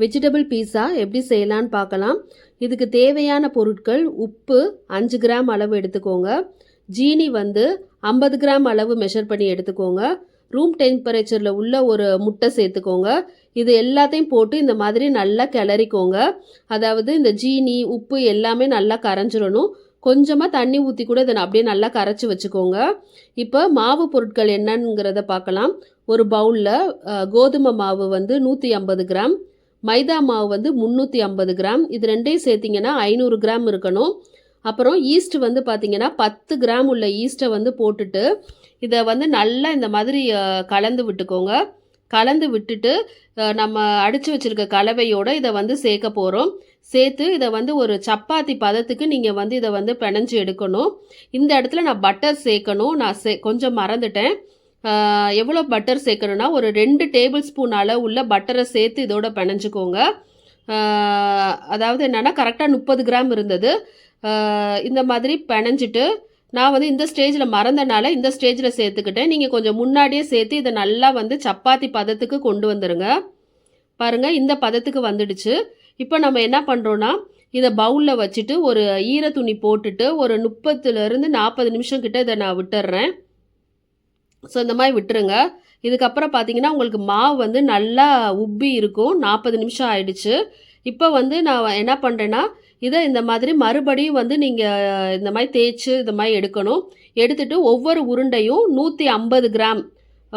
Vegetable பீஸா எப்படி செய்யலான்னு பார்க்கலாம். இதுக்கு தேவையான பொருட்கள் உப்பு அஞ்சு கிராம் அளவு எடுத்துக்கோங்க. ஜீனி வந்து ஐம்பது கிராம் அளவு மெஷர் பண்ணி எடுத்துக்கோங்க. ரூம் டெம்பரேச்சரில் உள்ள ஒரு முட்டை சேர்த்துக்கோங்க. இது எல்லாத்தையும் போட்டு இந்த மாதிரி நல்லா கிளறிக்கோங்க. அதாவது இந்த ஜீனி உப்பு எல்லாமே நல்லா கரைஞ்சிடணும். கொஞ்சமாக தண்ணி ஊற்றி கூட இதை அப்படியே நல்லா கரைச்சி வச்சுக்கோங்க. இப்போ மாவு பொருட்கள் என்னங்கிறத பார்க்கலாம். ஒரு பவுலில் கோதுமை மாவு வந்து நூற்றி ஐம்பது கிராம். மைதா மாவு வந்து முந்நூற்றி ஐம்பது கிராம். இது ரெண்டையும் சேர்த்திங்கன்னா ஐநூறு கிராம் இருக்கணும். அப்புறம் ஈஸ்ட் வந்து பார்த்திங்கன்னா பத்து கிராம் உள்ள ஈஸ்ட்டை வந்து போட்டுட்டு இதை வந்து நல்லா இந்த மாதிரி கலந்து விட்டுக்கோங்க. கலந்து விட்டுட்டு நம்ம அடித்து வச்சுருக்க கலவையோடு இதை வந்து சேர்க்க போகிறோம் சேர்த்து இதை வந்து ஒரு சப்பாத்தி பதத்துக்கு நீங்கள் வந்து இதை வந்து பிணைஞ்சு எடுக்கணும். இந்த இடத்துல நான் பட்டர் சேர்க்கணும். நான் சே கொஞ்சம் மறந்துட்டேன். எவ்வளோ பட்டர் சேர்க்கணுன்னா ஒரு ரெண்டு டேபிள் ஸ்பூன் அளவு உள்ள பட்டரை சேர்த்து இதோட பிணைஞ்சிக்கோங்க. அதாவது என்னென்னா கரெக்டாக முப்பது கிராம் இருந்தது. இந்த மாதிரி பிணைஞ்சிட்டு நான் வந்து இந்த ஸ்டேஜில் மறந்தனால இந்த ஸ்டேஜில் சேர்த்துக்கிட்டேன். நீங்கள் கொஞ்சம் முன்னாடியே சேர்த்து இதை நல்லா வந்து சப்பாத்தி பதத்துக்கு கொண்டு வந்துடுங்க பாருங்கள் இந்த பதத்துக்கு வந்துடுச்சு. இப்போ நம்ம என்ன பண்ணுறோன்னா இதை பவுலில் வச்சுட்டு ஒரு ஈர துணி போட்டுட்டு ஒரு முப்பத்துலேருந்து நாற்பது நிமிஷம் கிட்ட இதை நான் விட்டுடுறேன் ஸோ இந்த மாதிரி விட்டுருங்க. இதுக்கப்புறம் பார்த்தீங்கன்னா உங்களுக்கு மாவு வந்து நல்லா உப்பி இருக்கும். நாற்பது நிமிஷம் ஆயிடுச்சு. இப்போ வந்து நான் என்ன பண்ணுறேன்னா இதை இந்த மாதிரி மறுபடியும் வந்து நீங்கள் இந்த மாதிரி தேய்ச்சி இந்த மாதிரி எடுக்கணும். எடுத்துட்டு ஒவ்வொரு உருண்டையும் நூற்றி ஐம்பது கிராம்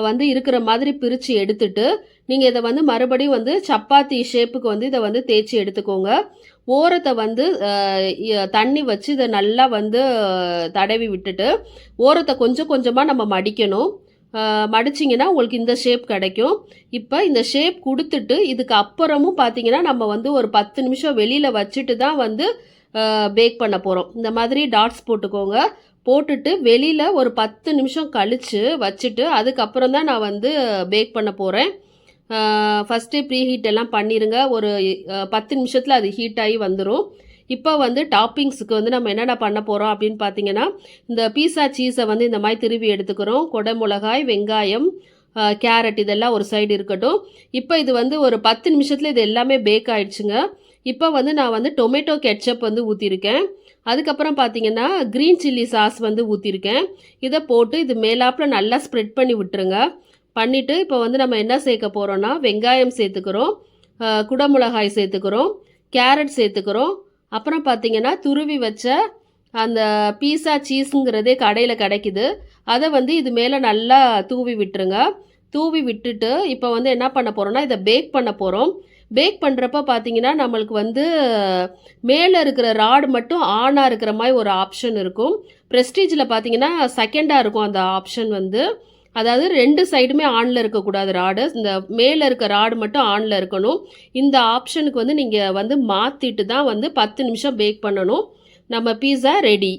வந்து இருக்கிற மாதிரி பிரித்து எடுத்துட்டு நீங்கள் இதை வந்து மறுபடியும் வந்து சப்பாத்தி ஷேப்புக்கு வந்து இதை வந்து தேய்ச்சி எடுத்துக்கோங்க. ஓரத்தை வந்து தண்ணி வச்சு இதை நல்லா வந்து தடவி விட்டுட்டு ஓரத்தை கொஞ்சம் கொஞ்சமாக நம்ம மடிக்கணும். மடிச்சிங்கன்னா உங்களுக்கு இந்த ஷேப் கிடைக்கும். இப்போ இந்த ஷேப் கொடுத்துட்டு இதுக்கு அப்புறமும் பார்த்தீங்கன்னா நம்ம வந்து ஒரு பத்து நிமிஷம் வெளியில் வச்சுட்டு தான் வந்து பேக் பண்ண போகிறோம் இந்த மாதிரி டாட்ஸ் போட்டுக்கோங்க. போட்டுட்டு வெளியில் ஒரு பத்து நிமிஷம் கழித்து வச்சுட்டு அதுக்கப்புறம் தான் நான் வந்து பேக் பண்ண போகிறேன் ஃபஸ்ட்டு ப்ரீ ஹீட் எல்லாம் பண்ணிடுங்க ஒரு பத்து நிமிஷத்தில் அது ஹீட் ஆகி வந்துடும் இப்போ வந்து டாப்பிங்ஸுக்கு வந்து நம்ம என்னென்ன பண்ண போகிறோம் அப்படின்னு பார்த்தீங்கன்னா இந்த பீஸா சீஸை வந்து இந்த மாதிரி திருவி எடுத்துக்கிறோம். கொடை மிளகாய் வெங்காயம் கேரட் இதெல்லாம் ஒரு சைடு இருக்கட்டும். இப்போ இது வந்து ஒரு பத்து நிமிஷத்தில் இது எல்லாமே பேக் ஆகிடுச்சுங்க இப்போ வந்து நான் வந்து டொமேட்டோ கெட்சப் வந்து ஊற்றிருக்கேன் அதுக்கப்புறம் பார்த்தீங்கன்னா க்ரீன் சில்லி சாஸ் வந்து ஊற்றிருக்கேன் இதை போட்டு இது மேலாப்பில் நல்லா ஸ்ப்ரெட் பண்ணி விட்டுருங்க. பண்ணிவிட்டு இப்போ வந்து நம்ம என்ன சேர்க்க போகிறோன்னா வெங்காயம் சேர்த்துக்கிறோம். குடமிளகாய் சேர்த்துக்கிறோம். கேரட் சேர்த்துக்கிறோம். அப்புறம் பார்த்திங்கன்னா துருவி வச்ச அந்த பீஸா சீஸுங்கிறதே கடையில் கிடைக்குது. அதை வந்து இது மேலே நல்லா தூவி விட்டுருங்க. தூவி விட்டுட்டு இப்போ வந்து என்ன பண்ண போகிறோன்னா இதை பேக் பண்ண போகிறோம் பேக் பண்ணுறப்ப பார்த்தீங்கன்னா நம்மளுக்கு வந்து மேலே இருக்கிற ராடு மட்டும் ஆனாக இருக்கிற மாதிரி ஒரு ஆப்ஷன் இருக்கும். ப்ரெஸ்டீஜில் பார்த்தீங்கன்னா செகண்டாக இருக்கும் அந்த ஆப்ஷன் வந்து. அதாவது ரெண்டு சைடுமே ஆனில் இருக்கக்கூடாது ராடு இந்த மேலே இருக்க ராடு மட்டும் ஆனில் இருக்கணும். இந்த ஆப்ஷனுக்கு வந்து நீங்கள் வந்து மாற்றிட்டு தான் வந்து பத்து நிமிஷம் பேக் பண்ணணும். நம்ம பீஸா ரெடி